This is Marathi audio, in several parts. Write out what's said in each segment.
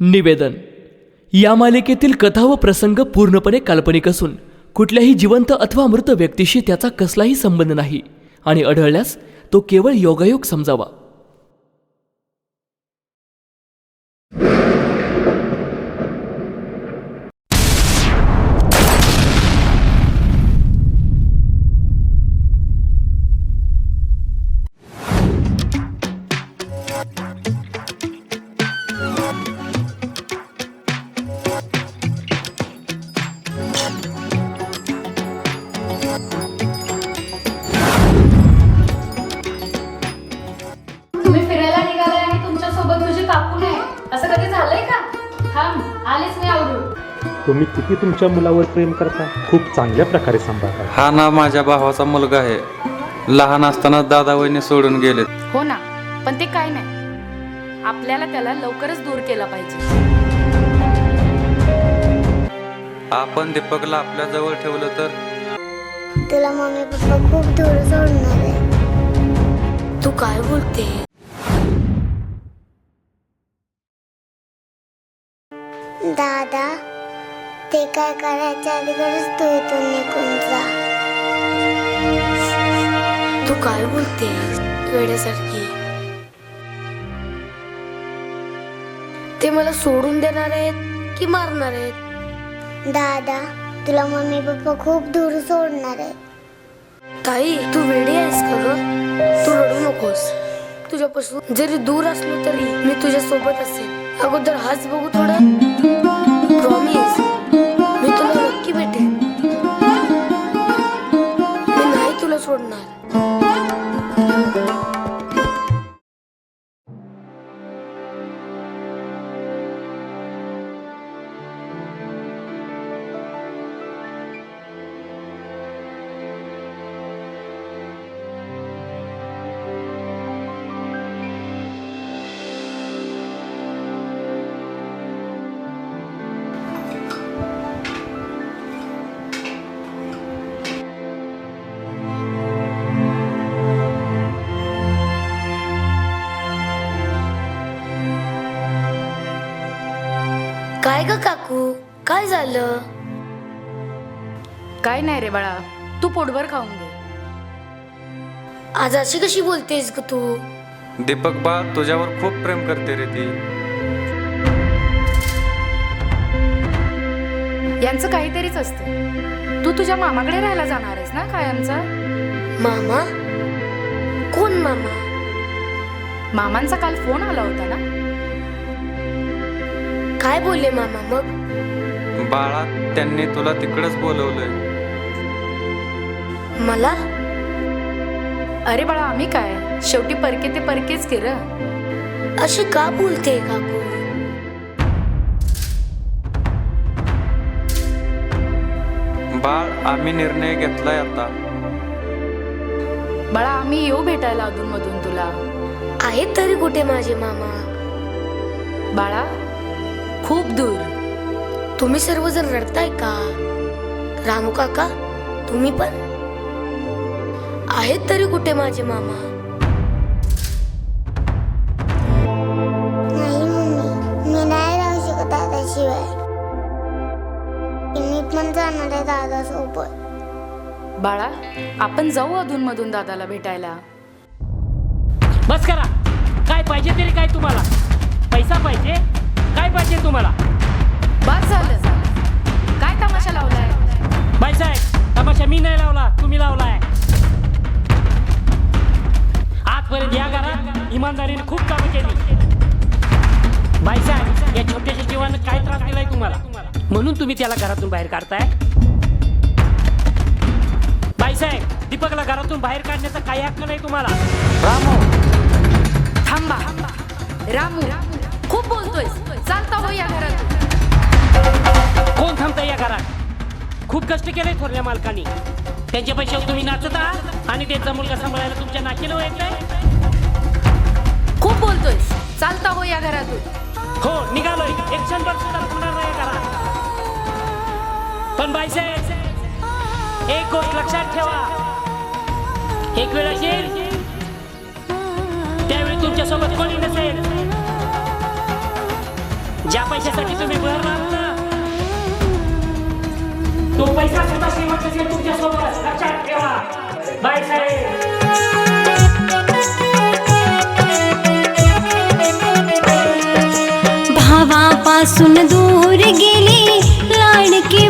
निवेदन. या मालिकेतील कथा व प्रसंग पूर्णपणे काल्पनिक असून कुठल्याही जिवंत अथवा मृत व्यक्तीशी त्याचा कसलाही संबंध नाही आणि आढळल्यास तो केवळ योगायोग समजावा. काकू नाही असं कधी झालंय का? थांब आलेच मी आवरून. तुम्ही किती तुमच्या मुलावर प्रेम करता? खूप चांगल्या प्रकारे सांभाळता. हा ना माझ्या भावाचा मुलगा आहे. लहान असताना दादा वहिनी सोडून गेले हो ना पण ते काय नाही. आपल्याला त्याला लवकरच दूर केला पाहिजे. आपण दीपकला आपल्या जवळ ठेवलं तर? तुला मम्मी पप्पा खूप दूर सोडणार आहे. तू काय बोलते दादा ते काय करायच्या अगोदरच तू इथून निघून जा. तू काय बोलते वेड्यासारखी. ते मला सोडून देणार आहेत की मारणार आहेत? दादा तुला मम्मी पप्पा खूप दूर सोडणार आहे ताई तू वेडी आहेस का ग? तू रडू नकोस. तुझ्यापासून जरी दूर असलो तरी मी तुझ्या सोबत असेल अगोदर हाच बघू थोडं प्रॉमिस काय ग काकू? काय झालं? काय नाही रे बाळा तू पोटभर खाऊन घे. आज अशी कशी बोलतेस ग तू? दीपक बा तुझ्यावर खूप प्रेम करते रे ती. यांचं काहीतरीच असतं. तू तुझ्या मामाकडे राहायला जाणार आहेस ना कायमचा? मामा? कोण मामा? मामांचा काल फोन आला होता ना? काय बोलले मामा मग? बाळा त्यांनी तुला तिकडच बोलवलंय. मला? अरे बाळा आम्ही काय? शेवटी परके ते परकेच की र? अशी का बोलते काकू बाळ आम्ही निर्णय घेतलाय आता. बाळा आम्ही येऊ भेटायला अधून मधून तुला. आहेत तरी कुठे माझे मामा? बाळा खूप दूर. तुम्ही सर्वजण रडताय का? रामू काका तुम्ही पण? आहेत तरी कुठे माझे मामा? नाही मम्मी मी नाही राहू शकत दादाशिवाय मी पण जाणार आहे दादा सोबत बाळा आपण जाऊ अधून मधून दादाला भेटायला. बस करा. काय पाहिजे तरी काय तुम्हाला. पैसा पाहिजे काय पाहिजे तुम्हाला? बस झालं. काय तमाशा लावलाय? बाईसाहेब तमाशा मी नाही लावला तुम्ही लावलाय. आजपर्यंत या घरात इमानदारीने खूप कामं केली. बाईसाहेब या छोट्याशा जीवानं काय त्रास दिलाय तुम्हाला? म्हणून तुम्ही त्याला घरातून बाहेर काढताय? बाईसाहेब दीपकला घरातून बाहेर काढण्याचा काही हक्क नाही तुम्हाला. रामू थांबा. रामू खूप बोलतोय चालता हो या घरात कोण थांबतं या घरात? खूप कष्ट केले थोरल्या मालकानी. त्यांच्या पैशावर तुम्ही नाचत आहात आणि त्यांचा मुलगा सांभाळायला तुमच्या नाकीला नाही खूप बोलतोय. चालता हो या घरातून. हो निघालोय. एक क्षणभर सुद्धा थांबणार नाही घरात. पण बाईसाहेब एक गोष्ट लक्षात ठेवा. एक वेळ असेल त्यावेळी तुमच्यासोबत कोणी नसेल. ज्या पैशासाठी तुम्ही भरलात ना तो पैसा सुद्धा श्रीमंत असेल तुमच्यासोबत लक्षात ठेवा. बाय साहेब. भावापासून दूर गेली लाडकी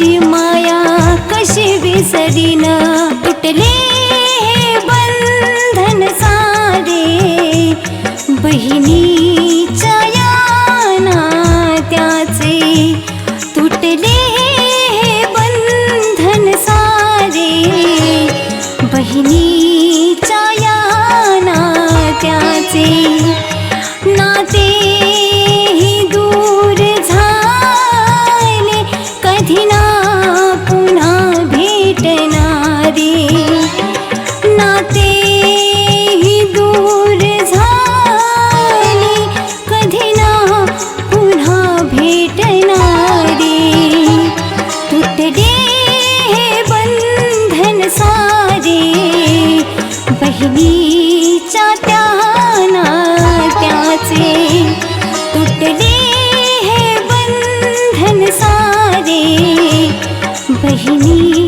आईची माया कशी विसरीन? बहिनी